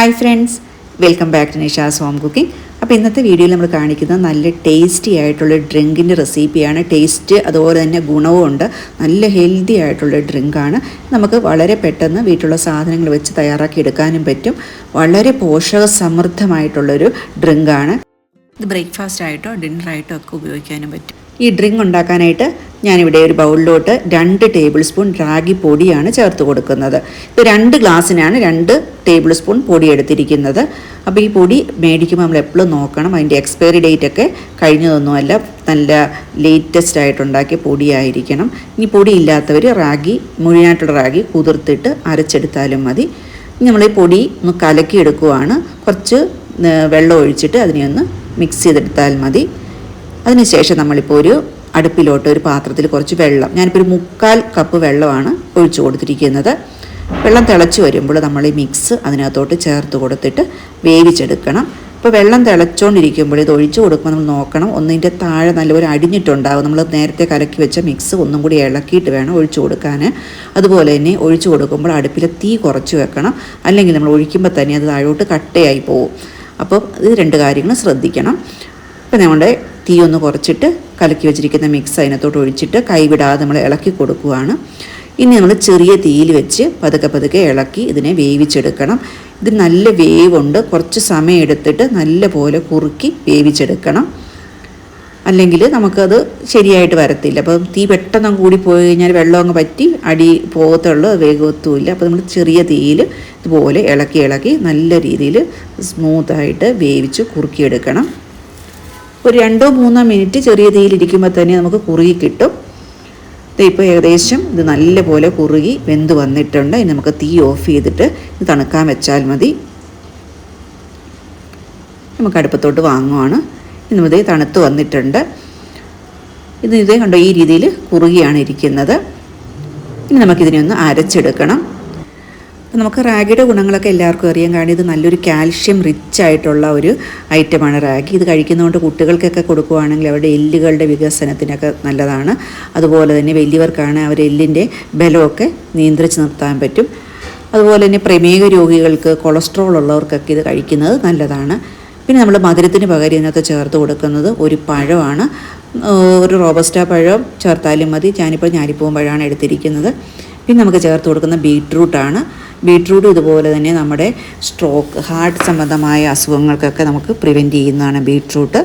Hi friends welcome back to Nisha's home cooking അപ്പോൾ ഇന്നത്തെ വീഡിയോയിൽ നമ്മൾ കാണിക്കുന്നത് നല്ല ടേസ്റ്റി ആയിട്ടുള്ള ഡ്രിങ്കിന്റെ റെസിപ്പിയാണ് ടേസ്റ്റ് അതുപോലെ തന്നെ ഗുണവും ഉണ്ട്. നല്ല ഹെൽത്തി ആയിട്ടുള്ള ഡ്രിങ്കാണ് നമുക്ക് വളരെ പെട്ടെന്ന് വീട്ടിലുള്ള സാധനങ്ങൾ വെച്ച് തയ്യാറാക്കി എടുക്കാനും പറ്റും. വളരെ പോഷക സമൃദ്ധമായിട്ടുള്ളൊരു ഡ്രിങ്കാണ് ഇത് ബ്രേക്ക്ഫാസ്റ്റ് ആയിട്ടോ ഡിന്നറായിട്ടോ ഒക്കെ ഉപയോഗിക്കാനും പറ്റും. ഈ ഡ്രിങ്ക് ഉണ്ടാക്കാനായിട്ട് ഞാനിവിടെ ഒരു ബൗളിലോട്ട് രണ്ട് ടേബിൾ സ്പൂൺ റാഗി പൊടിയാണ് ചേർത്ത് കൊടുക്കുന്നത്. ഇത് രണ്ട് ഗ്ലാസ്സിനാണ് രണ്ട് ടേബിൾ സ്പൂൺ പൊടി എടുത്തിരിക്കുന്നത്. അപ്പോൾ ഈ പൊടി മേടിക്കുമ്പോൾ നമ്മൾ എപ്പോഴും നോക്കണം. അതിന്റെ എക്സ്പയറി ഡേറ്റ് ഒക്കെ കഴിഞ്ഞതൊന്നുമല്ല. നല്ല ലേറ്റസ്റ്റ് ആയിട്ടുണ്ടാക്കിയ പൊടിയായിരിക്കണം. ഇനി പൊടി ഇല്ലാത്തവർ റാഗി മുഴുവനായിട്ടുള്ള റാഗി കുതിർത്തിട്ട് അരച്ചെടുത്താലും മതി. നമ്മൾ ഈ പൊടി ഒന്ന് കലക്കിയെടുക്കുവാണ്. കുറച്ച് വെള്ളം ഒഴിച്ചിട്ട് അതിനെ ഒന്ന് മിക്സ് ചെയ്തെടുത്താൽ മതി. അതിനുശേഷം നമ്മളിപ്പോൾ ഒരു അടുപ്പിലോട്ട് ഒരു പാത്രത്തിൽ കുറച്ച് വെള്ളം. ഞാനിപ്പോൾ ഒരു മുക്കാൽ കപ്പ് വെള്ളമാണ് ഒഴിച്ചു കൊടുത്തിരിക്കുന്നത്. വെള്ളം തിളച്ച് വരുമ്പോൾ നമ്മൾ ഈ മിക്സ് അതിനകത്തോട്ട് ചേർത്ത് കൊടുത്തിട്ട് വേവിച്ചെടുക്കണം. ഇപ്പോൾ വെള്ളം തിളച്ചുകൊണ്ടിരിക്കുമ്പോൾ ഇത് ഒഴിച്ചു കൊടുക്കുമ്പോൾ നമ്മൾ നോക്കണം. ഒന്നിന്റെ താഴെ നല്ലപോലെ അടിഞ്ഞിട്ടുണ്ടാകും നമ്മൾ നേരത്തെ കലക്കി വെച്ച മിക്സ് ഒന്നും കൂടി ഇളക്കിയിട്ട് വേണം ഒഴിച്ചു കൊടുക്കാൻ അതുപോലെ തന്നെ ഒഴിച്ചു കൊടുക്കുമ്പോൾ അടുപ്പിൽ തീ കുറച്ച് വെക്കണം. അല്ലെങ്കിൽ നമ്മൾ ഒഴിക്കുമ്പോൾ തന്നെ അത് താഴോട്ട് കട്ടയായി പോകും അപ്പോൾ ഇത് രണ്ട് കാര്യങ്ങൾ ശ്രദ്ധിക്കണം. ഇപ്പം നമ്മുടെ തീ ഒന്ന് കുറച്ചിട്ട് കലക്കി വെച്ചിരിക്കുന്ന മിക്സ് അതിനകത്തോട്ട് ഒഴിച്ചിട്ട് കൈവിടാതെ നമ്മൾ ഇളക്കി കൊടുക്കുകയാണ് ഇനി നമ്മൾ ചെറിയ തീയിൽ വെച്ച് പതുക്കെ പതുക്കെ ഇളക്കി ഇതിനെ വേവിച്ചെടുക്കണം. ഇത് നല്ല വേവുണ്ട്. കുറച്ച് സമയം എടുത്തിട്ട് നല്ല പോലെ കുറുക്കി വേവിച്ചെടുക്കണം. അല്ലെങ്കിൽ നമുക്കത് ശരിയായിട്ട് വരത്തില്ല. അപ്പം തീ പെട്ടെന്ന് കൂടി പോയി കഴിഞ്ഞാൽ വെള്ളം അങ്ങ് പറ്റി അടി പോകത്തുള്ളൂ വേഗത്തുമില്ല. അപ്പോൾ നമ്മൾ ചെറിയ തീയിൽ ഇതുപോലെ ഇളക്കി ഇളക്കി നല്ല രീതിയിൽ സ്മൂത്തായിട്ട് വേവിച്ച് കുറുക്കിയെടുക്കണം. ഒരു രണ്ടോ മൂന്നോ മിനിറ്റ് ചെറിയ തീയിലിരിക്കുമ്പോൾ തന്നെ നമുക്ക് കുറുകി കിട്ടും. ഇപ്പോൾ ഏകദേശം ഇത് നല്ലപോലെ കുറുകി വെന്ത് വന്നിട്ടുണ്ട്. ഇനി നമുക്ക് തീ ഓഫ് ചെയ്തിട്ട് ഇത് തണുക്കാൻ വെച്ചാൽ മതി. നമുക്ക് അടുപ്പത്തോട്ട് വാങ്ങുവാണ്. ഇന്ന് ഇതേ തണുത്ത് വന്നിട്ടുണ്ട്. ഇത് ഇതേ കണ്ടോ ഈ രീതിയിൽ കുറുകിയാണ് ഇരിക്കുന്നത്. ഇനി നമുക്കിതിനെ ഒന്ന് അരച്ചെടുക്കണം. അപ്പോൾ നമുക്ക് റാഗിയുടെ ഗുണങ്ങളൊക്കെ എല്ലാവർക്കും അറിയാം. കാരണം ഇത് നല്ലൊരു കാൽഷ്യം റിച്ച് ആയിട്ടുള്ള ഒരു ഐറ്റമാണ് റാഗി. ഇത് കഴിക്കുന്നതുകൊണ്ട് കുട്ടികൾക്കൊക്കെ കൊടുക്കുകയാണെങ്കിൽ അവരുടെ എല്ലുകളുടെ വികസനത്തിനൊക്കെ നല്ലതാണ്. അതുപോലെ തന്നെ വലിയവർക്കാണ് അവർ എല്ലിന്റെ ബലമൊക്കെ നിയന്ത്രിച്ച് നിർത്താൻ പറ്റും. അതുപോലെ തന്നെ പ്രമേഹ രോഗികൾക്ക് കൊളസ്ട്രോൾ ഉള്ളവർക്കൊക്കെ ഇത് കഴിക്കുന്നത് നല്ലതാണ്. പിന്നെ നമ്മൾ മധുരത്തിന് പകരം ഇതിനകത്ത് ചേർത്ത് കൊടുക്കുന്നത് ഒരു പഴമാണ്. ഒരു റോബസ്റ്റ പഴം ചേർത്താലും മതി. ഞാനിപ്പോൾ ഞാലിപ്പൂവൻ പഴമാണ് എടുത്തിരിക്കുന്നത്. പിന്നെ നമുക്ക് ചേർത്ത് കൊടുക്കുന്ന ബീട്രൂട്ടാണ് ബീട്രൂട്ട് ഇതുപോലെ തന്നെ നമ്മുടെ സ്ട്രോക്ക് ഹാർട്ട് സംബന്ധമായ അസുഖങ്ങൾക്കൊക്കെ നമുക്ക് പ്രിവെന്റ് ചെയ്യുന്നതാണ് ബീട്രൂട്ട്.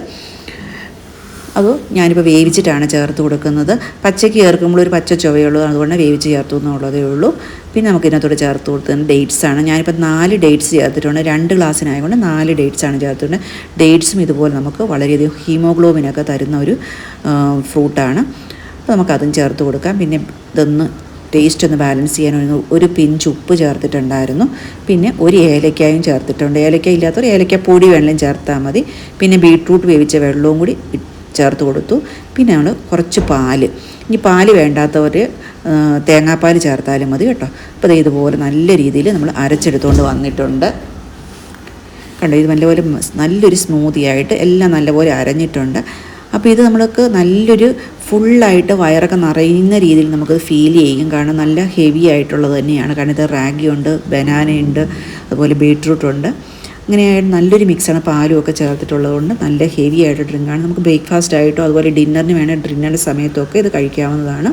അത് ഞാനിപ്പോൾ വേവിച്ചിട്ടാണ് ചേർത്ത് കൊടുക്കുന്നത്. പച്ചയ്ക്ക് ചേർക്കുമ്പോൾ ഒരു പച്ച ചുവയുള്ളൂ അതുകൊണ്ട് വേവിച്ച് ചേർത്തു എന്നുള്ളതേ ഉള്ളൂ. പിന്നെ നമുക്ക് ഇതിനകത്തോട് ചേർത്ത് കൊടുക്കുന്ന ഡേറ്റ്സ് ആണ്. ഞാനിപ്പോൾ നാല് ഡേറ്റ്സ് ചേർത്തിട്ടുണ്ട്. രണ്ട് ഗ്ലാസ്സിനായതുകൊണ്ട് നാല് ഡേറ്റ്സ് ആണ് ചേർത്തിട്ടുണ്ട്. ഡേറ്റ്സും ഇതുപോലെ നമുക്ക് വളരെയധികം ഹീമോഗ്ലോബിനൊക്കെ തരുന്ന ഒരു ഫ്രൂട്ടാണ് അപ്പോൾ നമുക്കതും ചേർത്ത് കൊടുക്കാം. പിന്നെ ഇതൊന്ന് ടേസ്റ്റ് ഒന്ന് ബാലൻസ് ചെയ്യാൻ ഒരു പിഞ്ച് ഉപ്പ് ചേർത്തിട്ടുണ്ടായിരുന്നു. പിന്നെ ഒരു ഏലക്കായും ചേർത്തിട്ടുണ്ട്. ഏലക്ക ഇല്ലാത്തവർ ഏലക്ക പൊടി വെള്ളം ചേർത്താൽ മതി. പിന്നെ ബീട്രൂട്ട് വേവിച്ച വെള്ളവും കൂടി ചേർത്ത് കൊടുത്തു. പിന്നെ നമ്മൾ കുറച്ച് പാൽ. ഇനി പാൽ വേണ്ടാത്തവർ തേങ്ങാപ്പാൽ ചേർത്താലും മതി കേട്ടോ. അപ്പോൾ ഇത് ഇതുപോലെ നല്ല രീതിയിൽ നമ്മൾ അരച്ചെടുത്തുകൊണ്ട് വന്നിട്ടുണ്ട്. കണ്ടോ? ഇത് നല്ലപോലെ നല്ലൊരു സ്മൂതി ആയിട്ട് എല്ലാം നല്ലപോലെ അരഞ്ഞിട്ടുണ്ട്. അപ്പോൾ ഇത് നമ്മൾക്ക് നല്ലൊരു ഫുള്ളായിട്ട് വയറൊക്കെ നിറയുന്ന രീതിയിൽ നമുക്ക് ഫീൽ ചെയ്യും. കാരണം നല്ല ഹെവി ആയിട്ടുള്ളത് തന്നെയാണ്. കാരണം ഇത് റാഗി ഉണ്ട് ബനാനയുണ്ട് അതുപോലെ ബീട്രൂട്ട് ഉണ്ട്. അങ്ങനെയായിട്ട് നല്ലൊരു മിക്സാണ് പാലും ഒക്കെ ചേർത്തിട്ടുള്ളതുകൊണ്ട് നല്ല ഹെവി ആയിട്ട് ഡ്രിങ്കാണ് നമുക്ക് ബ്രേക്ക്ഫാസ്റ്റ് ആയിട്ടോ അതുപോലെ ഡിന്നറിന് വേണേൽ ഡിന്നറിന്റെ സമയത്തൊക്കെ ഇത് കഴിക്കാവുന്നതാണ്.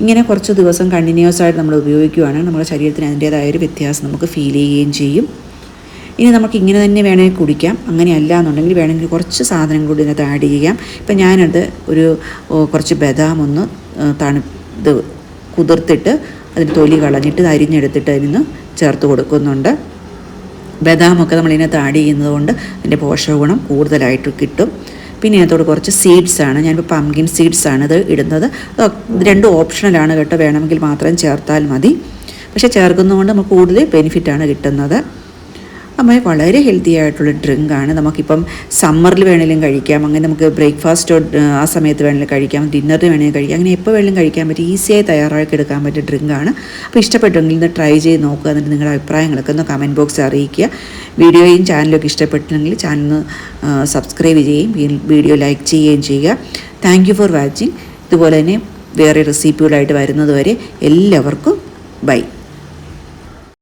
ഇങ്ങനെ കുറച്ച് ദിവസം കണ്ടിന്യൂസ് ആയിട്ട് നമ്മൾ ഉപയോഗിക്കുകയാണെങ്കിൽ നമ്മുടെ ശരീരത്തിന് അതിന്റേതായ ഒരു വ്യത്യാസം നമുക്ക് ഫീൽ ചെയ്യുകയും ചെയ്യും. ഇനി നമുക്ക് ഇങ്ങനെ തന്നെ വേണമെങ്കിൽ കുടിക്കാം. അങ്ങനെയല്ല എന്നുണ്ടെങ്കിൽ വേണമെങ്കിൽ കുറച്ച് സാധനം കൂടി ഇതിനകത്ത് ആഡ് ചെയ്യാം. ഇപ്പം ഞാനത് ഒരു കുറച്ച് ബദാം ഒന്ന് തണുത്ത് കുതിർത്തിട്ട് അതിന് തൊലി കളഞ്ഞിട്ട് അരിഞ്ഞെടുത്തിട്ട് അതിന് ചേർത്ത് കൊടുക്കുന്നുണ്ട്. ബദാമൊക്കെ നമ്മളിതിനകത്ത് ആഡ് ചെയ്യുന്നത് കൊണ്ട് അതിന്റെ പോഷകഗുണം കൂടുതലായിട്ട് കിട്ടും. പിന്നെ ഇതിനകത്തോട് കുറച്ച് സീഡ്സ് ആണ്. ഞാനിപ്പോൾ പംകിൻ സീഡ്സ് ആണ് ഇത് ഇടുന്നത്. രണ്ടും ഓപ്ഷണലാണ് കേട്ടോ. വേണമെങ്കിൽ മാത്രം ചേർത്താൽ മതി. പക്ഷേ ചേർക്കുന്നതുകൊണ്ട് നമുക്ക് കൂടുതൽ ബെനിഫിറ്റാണ് കിട്ടുന്നത്. അപ്പോൾ വളരെ ഹെൽത്തി ആയിട്ടുള്ള ഡ്രിങ്ക് ഡ്രിങ്കാണ് നമുക്കിപ്പം സമ്മറിൽ വേണമെങ്കിലും കഴിക്കാം. അങ്ങനെ നമുക്ക് ബ്രേക്ക്ഫാസ്റ്റോ ആ സമയത്ത് വേണമെങ്കിലും കഴിക്കാം. ഡിന്നറിന് വേണമെങ്കിലും കഴിക്കാം. അങ്ങനെ എപ്പോൾ വേണമെങ്കിലും കഴിക്കാൻ പറ്റും. ഈസിയായി തയ്യാറാക്കി എടുക്കാൻ പറ്റിയ ഡ്രിങ്ക് ആണ്. അപ്പോൾ ഇഷ്ടപ്പെട്ടെങ്കിൽ ഇന്ന് ട്രൈ ചെയ്ത് നോക്കുക. എന്നിട്ട് നിങ്ങളുടെ അഭിപ്രായങ്ങളൊക്കെ ഒന്ന് കമന്റ് ബോക്സിൽ അറിയിക്കുക. വീഡിയോയും ചാനലൊക്കെ ഇഷ്ടപ്പെട്ടെങ്കിൽ ചാനൽ സബ്സ്ക്രൈബ് ചെയ്യുകയും വീഡിയോ ലൈക്ക് ചെയ്യുകയും ചെയ്യുക. താങ്ക് ഫോർ വാച്ചിങ് ഇതുപോലെ തന്നെ വേറെ റെസിപ്പികളായിട്ട് വരുന്നതുവരെ എല്ലാവർക്കും ബൈ